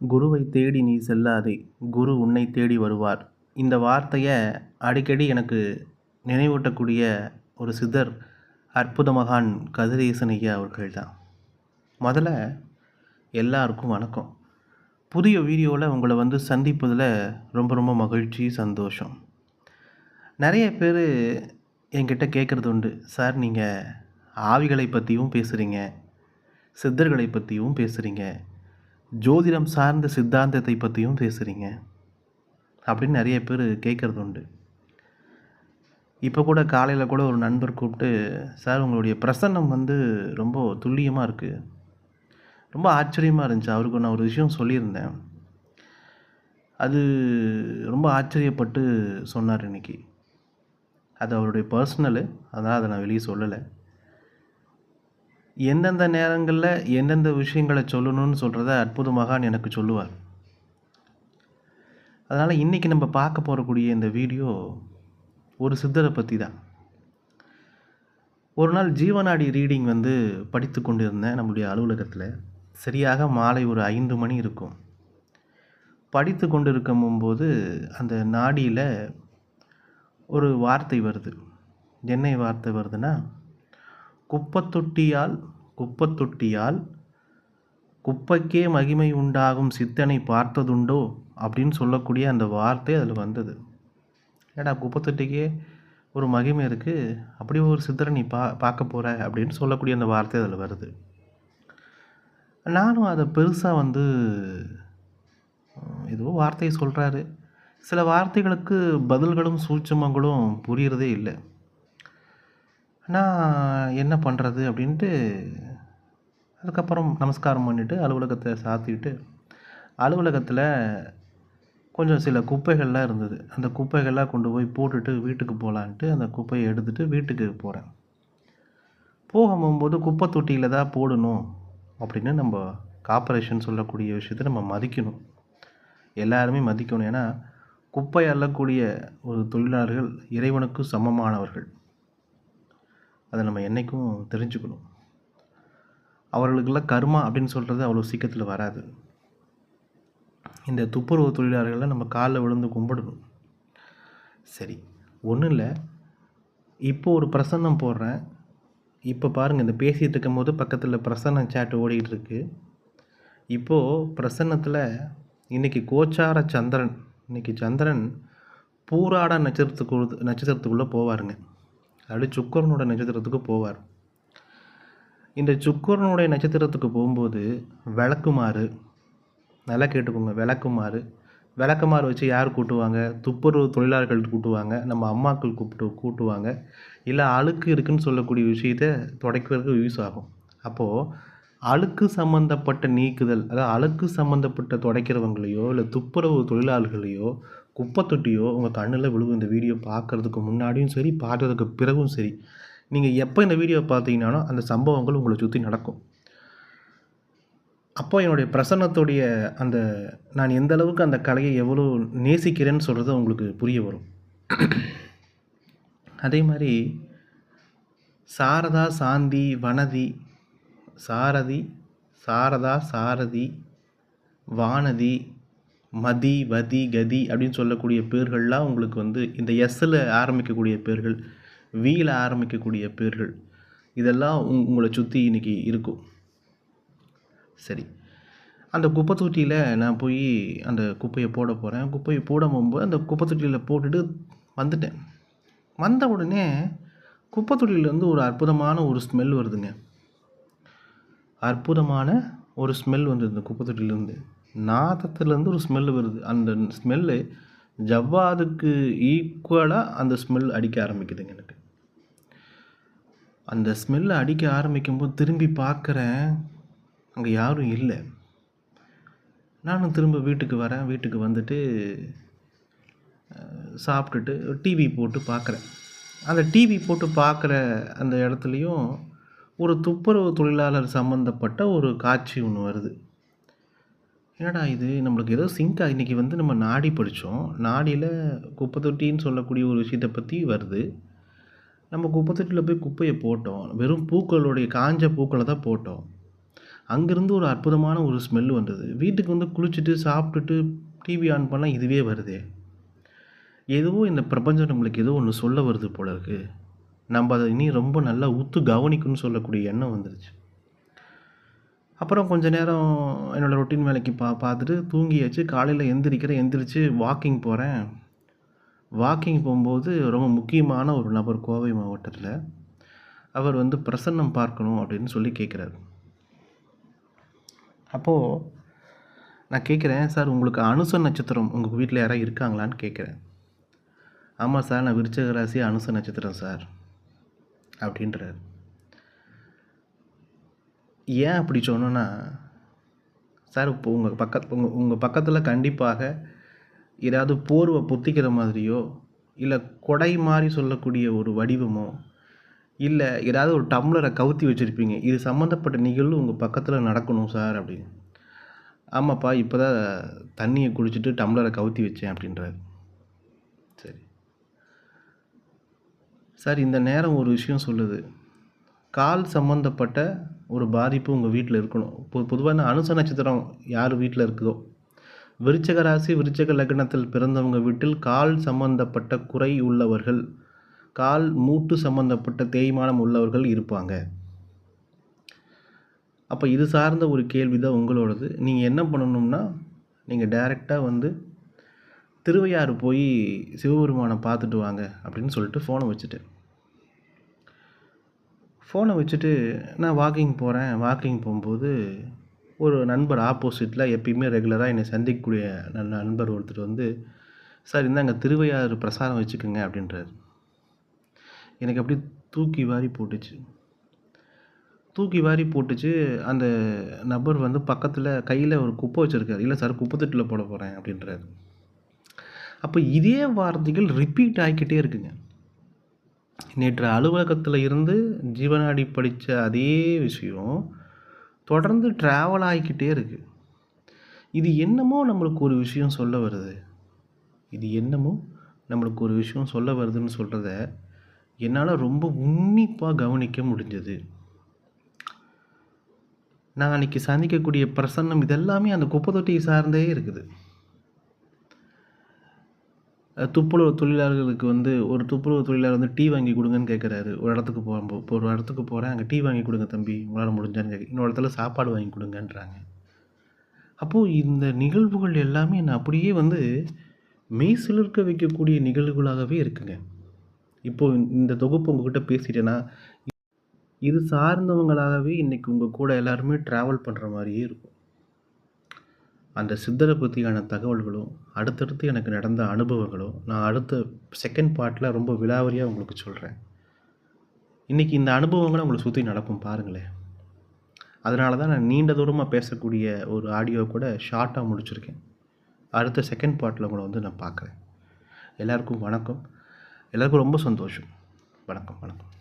குருவை தேடி நீ செல்லாதே குரு உன்னை தேடி வருவார். இந்த வார்த்தையை அடிக்கடி எனக்கு நினைவூட்டக்கூடிய ஒரு சித்தர் அற்புத மகான் கதிரேசன் ஐயா அவர்கள் தான் முதல்ல எல்லாருக்கும் வணக்கம். புதிய வீடியோவில் உங்களை வந்து சந்திப்பதில் ரொம்ப ரொம்ப மகிழ்ச்சி சந்தோஷம். நிறைய பேர் என்கிட்ட கேட்குறது உண்டு. சார் நீங்கள் ஆவிகளை பற்றியும் பேசுகிறீங்க சித்தர்களை பற்றியும் பேசுகிறீங்க ஜோதிடம் சார்ந்த சித்தாந்தத்தை பற்றியும் பேசுகிறீங்க அப்படின்னு நிறைய பேர் கேட்குறது உண்டு இப்போ கூட காலையில் கூட ஒரு நண்பர் கூப்பிட்டு சார் உங்களுடைய பிரசன்னம் வந்து ரொம்ப துல்லியமாக இருக்குது ரொம்ப ஆச்சரியமாக இருந்துச்சு. அவருக்கு நான் ஒரு விஷயம் சொல்லியிருந்தேன். அது ரொம்ப ஆச்சரியப்பட்டு சொன்னார் இன்னைக்கு. அது அவருடைய பர்சனலு அதனால் அதை நான் வெளியே சொல்லலை. எந்தெந்த நேரங்களில் எந்தெந்த விஷயங்களை சொல்லணும்னு சொல்கிறத அற்புத மகான் எனக்கு சொல்லுவார். அதனால் இன்றைக்கி நம்ம பார்க்க போகக்கூடிய இந்த வீடியோ ஒரு சித்தரை பற்றி தான் ஒரு நாள் ஜீவநாடி ரீடிங் வந்து படித்து கொண்டிருந்தேன் நம்மளுடைய அலுவலகத்தில். சரியாக மாலை ஒரு ஐந்து மணி இருக்கும். படித்து கொண்டிருக்கும் போது அந்த நாடியில் ஒரு வார்த்தை வருது. என்ன வார்த்தை வருதுன்னா குப்பத்தொட்டியால் குப்பத்தொட்டியால் குப்பைக்கே மகிமை உண்டாகும் சித்தனை பார்த்ததுண்டோ அப்படின்னு சொல்லக்கூடிய அந்த வார்த்தை அதில் வந்தது. ஏடா குப்பத்தொட்டிக்கே ஒரு மகிமை இருக்குது அப்படி ஒரு சித்தரை நீ பா பார்க்க போகிற அப்படின்னு சொல்லக்கூடிய அந்த வார்த்தை அதில் வருது. நானும் அதை பெருசாக வந்து ஏதோ வார்த்தையை சொல்கிறாரு சில வார்த்தைகளுக்கு பதில்களும் சூட்சமங்களும் புரியறதே இல்லை. நான் என்ன பண்ணுறது அப்படின்ட்டு அதுக்கப்புறம் நமஸ்காரம் பண்ணிவிட்டு அலுவலகத்தை சாத்திட்டு அலுவலகத்தில் கொஞ்சம் சில குப்பைகள்லாம் இருந்தது. அந்த குப்பைகள்லாம் கொண்டு போய் போட்டுட்டு வீட்டுக்கு போகலான்ட்டு அந்த குப்பையை எடுத்துகிட்டு வீட்டுக்கு போகிறேன் போக போகும்போது குப்பை தொட்டியில் தான் போடணும் அப்படின்னு நம்ம கார்ப்பரேஷன் சொல்லக்கூடிய விஷயத்தை நம்ம மதிக்கணும். எல்லாருமே மதிக்கணும். ஏன்னா குப்பை அள்ளக்கூடிய ஒரு தொழிலாளர்கள் இறைவனுக்கு சமமானவர்கள். அதை நம்ம என்றைக்கும் தெரிஞ்சுக்கணும். அவர்களுக்கெல்லாம் கர்மா அப்படின்னு சொல்கிறது அவ்வளோ சீக்கிரத்தில் வராது. இந்த துப்புரவு தொழிலாளர்களை நம்ம காலில் விழுந்து கும்பிடணும். சரி ஒன்றும் இல்லை. இப்போ ஒரு பிரசன்னம் போடுறேன். இப்போ பாருங்கள் இந்த பேசிகிட்டு இருக்கும் போது பக்கத்தில் பிரசன்ன சேட் ஓடிக்கிட்டு இருக்கு. இப்போது பிரசன்னத்தில் இன்றைக்கி கோச்சார சந்திரன் இன்றைக்கி சந்திரன் பூராட நட்சத்திரத்துக்கு நட்சத்திரத்துக்குள்ளே போவாருங்க. அப்படி சுக்கரனோட நட்சத்திரத்துக்கு போவார். இந்த சுக்கரனுடைய நட்சத்திரத்துக்கு போகும்போது விளக்குமாறு நல்லா கேட்டுக்கோங்க விளக்குமாறு. விளக்குமாறு வச்சு யார் கூட்டுவாங்க? துப்புரவு தொழிலாளர்கள் கூட்டுவாங்க நம்ம அம்மாக்கள் கூப்பிட்டு கூட்டுவாங்க. இல்லை அழுக்கு இருக்குன்னு சொல்லக்கூடிய விஷயத்த துடைக்கிறதுக்கு யூஸ் ஆகும். அப்போது அழுக்கு சம்மந்தப்பட்ட நீக்குதல் அதாவது அழுக்கு சம்மந்தப்பட்ட துடைக்கிறவங்களையோ இல்லை துப்புரவு தொழிலாளர்களையோ குப்பை தொட்டியோ உங்கள் கண்ணில் விழுகும் இந்த வீடியோ பார்க்குறதுக்கு முன்னாடியும் சரி பார்த்ததுக்கு பிறகும் சரி நீங்கள் எப்போ இந்த வீடியோ பார்த்தீங்கன்னாலும் அந்த சம்பவங்கள் உங்களை சுற்றி நடக்கும். அப்போ என்னுடைய பிரசன்னத்துடைய அந்த நான் எந்த அளவுக்கு அந்த கலையை எவ்வளோ நேசிக்கிறேன்னு சொல்கிறது உங்களுக்கு புரிய வரும். அதே மாதிரி சாரதா சாந்தி வனதி சாரதி சாரதா சாரதி வானதி மதி வதி கதி அப்படின்னு சொல்லக்கூடிய பேர்கள்லாம் உங்களுக்கு வந்து இந்த எஸ்ஸில் ஆரம்பிக்கக்கூடிய பேர்கள் வீல ஆரம்பிக்கக்கூடிய பேர்கள் இதெல்லாம் உங் உங்களை சுற்றி இன்றைக்கி இருக்கும். சரி. அந்த குப்பை தொட்டியில் நான் போய் அந்த குப்பையை போட போகிறேன் குப்பையை போட போகும்போது அந்த குப்பை தொட்டியில் போட்டுட்டு வந்துட்டேன். வந்த உடனே குப்பை தொட்டியிலேருந்து ஒரு அற்புதமான ஒரு ஸ்மெல் வருதுங்க. அற்புதமான ஒரு ஸ்மெல் வந்தது குப்பை தொட்டிலேருந்து நாதத்துலேருந்து ஒரு ஸ்மெல் வருது. அந்த ஸ்மெல்லு ஜவ்வாதுக்கு ஈக்குவலாக அந்த ஸ்மெல் அடிக்க ஆரம்பிக்குதுங்க எனக்கு. அந்த ஸ்மெல்லு அடிக்க ஆரம்பிக்கும்போது திரும்பி பார்க்குறேன். அங்கே யாரும் இல்லை. நானும் திரும்ப வீட்டுக்கு வரேன். வீட்டுக்கு வந்துட்டு சாப்பிட்டுட்டு டிவி போட்டு பார்க்குறேன். அந்த டிவி போட்டு பார்க்குற அந்த இடத்துலையும் ஒரு துப்புரவு தொழிலாளர் சம்மந்தப்பட்ட ஒரு காட்சி ஒன்று வருது. என்னடா இது? நம்மளுக்கு ஏதோ சிங்க் இன்றைக்கி வந்து நம்ம நாடி படித்தோம் நாடியில் குப்பை தொட்டின்னு சொல்லக்கூடிய ஒரு விஷயத்தை பற்றி வருது. நம்ம குப்பை தொட்டியில் போய் குப்பையை போட்டோம். வெறும் பூக்களுடைய காஞ்ச பூக்களை தான் போட்டோம். அங்கேருந்து ஒரு அற்புதமான ஒரு ஸ்மெல் வந்தது. வீட்டுக்கு வந்து குளிச்சுட்டு சாப்பிட்டுட்டு டிவி ஆன் பண்ணால் இதுவே வருதே. ஏதோ இந்த பிரபஞ்சம் நம்மளுக்கு ஏதோ ஒன்று சொல்ல வருது போல இருக்குது நம்ம அதை இனி ரொம்ப நல்லா உத்து கவனிக்கணும்னு சொல்லக்கூடிய எண்ணம் வந்துருச்சு. அப்புறம் கொஞ்ச நேரம் என்னோடய ரொட்டீன் வேலைக்கு பா பார்த்துட்டு தூங்கியாச்சு. காலையில் எந்திரிக்கிறேன். எந்திரிச்சு வாக்கிங் போகிறேன் வாக்கிங் போகும்போது ரொம்ப முக்கியமான ஒரு நபர் கோவை மாவட்டத்தில். அவர் வந்து பிரசன்னம் பார்க்கணும் அப்படின்னு சொல்லி கேட்குறாரு அப்போது நான் கேட்குறேன் சார் உங்களுக்கு அனுச நட்சத்திரம் உங்கள் வீட்டில் யாராவது இருக்காங்களான்னு கேட்குறேன் ஆமாம் சார். நான் விருச்சக ராசி அனுச நட்சத்திரம் சார். அப்படின்றார். ஏன் அப்படி சொன்னோன்னா சார் இப்போ உங்கள் பக்கத்து உங்கள் உங்கள் பக்கத்தில் கண்டிப்பாக ஏதாவது போர்வை பொத்திக்கிற மாதிரியோ இல்லை கொடை மாதிரி சொல்லக்கூடிய ஒரு வடிவமோ இல்லை ஏதாவது ஒரு டம்ளரை கவுத்தி வச்சுருப்பீங்க இது சம்மந்தப்பட்ட நிகழ்வு உங்கள் பக்கத்தில் நடக்கணும் சார் அப்படின்னு. ஆமாப்பா இப்போ தான் தண்ணியை குடிச்சிட்டு டம்ளரை கவுத்தி வச்சேன் அப்படின்றாரு. சரி. சார் இந்த நேரம் ஒரு விஷயம் சொல்லுது. கால் சம்மந்தப்பட்ட ஒரு பாதிப்பு உங்கள் வீட்டில் இருக்கணும். பொ பொதுவாக அனுச நட்சத்திரம் யார் வீட்டில் இருக்குதோ. விருச்சக ராசி விருச்சக லக்னத்தில் பிறந்தவங்க வீட்டில் கால் சம்பந்தப்பட்ட குறை உள்ளவர்கள் கால் மூட்டு சம்பந்தப்பட்ட தேய்மானம் உள்ளவர்கள் இருப்பாங்க. அப்போ இது சார்ந்த ஒரு கேள்வி தான் உங்களோடது. நீங்கள் என்ன பண்ணணும்னா நீங்கள் டைரெக்டாக வந்து திருவையாறு போய் சிவபெருமானை பார்த்துட்டு வாங்க அப்படின்னு சொல்லிட்டு ஃபோனை வச்சுட்டேன் ஃபோனை வச்சுட்டு நான் வாக்கிங் போகிறேன் வாக்கிங் போகும்போது ஒரு நண்பர் ஆப்போசிட்டில் எப்பயுமே ரெகுலராக என்னை சந்திக்கக்கூடிய ந- நண்பர் ஒருத்தர் வந்து சார் இந்தாங்க திருவையாறு பிரசாரம் வச்சுக்கோங்க அப்படின்றார். எனக்கு அப்படியே தூக்கி வாரி போட்டுச்சு. தூக்கி வாரி போட்டுச்சு. அந்த நபர் வந்து பக்கத்தில் கையில் ஒரு குப்பை வச்சுருக்காரு. இல்லை சார் குப்பை தொட்டில் போட போகிறேன் அப்படின்றாரு. அப்போ இதே வார்த்தைகள் ரிப்பீட் ஆகிக்கிட்டே இருக்குங்க. நேற்று அலுவலகத்தில் இருந்து ஜீவனாடி படித்த அதே விஷயம் தொடர்ந்து ட்ராவல் ஆகிக்கிட்டே இருக்குது இது என்னமோ நம்மளுக்கு ஒரு விஷயம் சொல்ல வருது. இது என்னமோ நம்மளுக்கு ஒரு விஷயம் சொல்ல வருதுன்னு சொல்கிறத என்னால் ரொம்ப உன்னிப்பாக கவனிக்க முடிஞ்சது. நான் அன்றைக்கி சந்திக்கக்கூடிய பிரசன்னம் இதெல்லாமே அந்த குப்பை தொட்டியை சார்ந்தே இருக்குது. துப்புரவு தொழிலாளர்களுக்கு வந்து ஒரு துப்புரவு தொழிலாளர் வந்து டீ வாங்கி கொடுங்கன்னு கேட்குறாரு ஒரு இடத்துக்கு போகும்போது இப்போ ஒரு இடத்துக்கு போகிறேன் அங்கே டீ வாங்கி கொடுங்க தம்பி உங்களால் முடிஞ்சான்னு கேட்க இன்னொரு இடத்துல சாப்பாடு வாங்கி கொடுங்கன்றாங்க. அப்போது இந்த நிகழ்வுகள் எல்லாமே என்னை அப்படியே வந்து மெய் சிலிர்க்க வைக்கக்கூடிய நிகழ்வுகளாகவே இருக்குங்க. இப்போது இந்த தொகுப்பு உங்ககிட்ட பேசிட்டேன்னா இது சார்ந்தவங்களாகவே இன்றைக்கி உங்கள் கூட எல்லாருமே ட்ராவல் பண்ணுற மாதிரியே இருக்கும். அந்த சித்தரை பற்றியான தகவல்களும் அடுத்தடுத்து எனக்கு நடந்த அனுபவங்களும் நான் அடுத்த செகண்ட் பார்ட்டில் ரொம்ப விலாவரியாக உங்களுக்கு சொல்கிறேன் இன்றைக்கி இந்த அனுபவங்களை உங்களை சுற்றி நடக்கும் பாருங்களேன். அதனால தான் நான் நீண்ட தூரமாக பேசக்கூடிய ஒரு ஆடியோ கூட ஷார்ட்டாக முடிச்சிருக்கேன். அடுத்த செகண்ட் பார்ட்டில் உங்களை வந்து நான் பார்க்குறேன். எல்லாருக்கும் வணக்கம். எல்லாருக்கும் ரொம்ப சந்தோஷம். வணக்கம் வணக்கம்.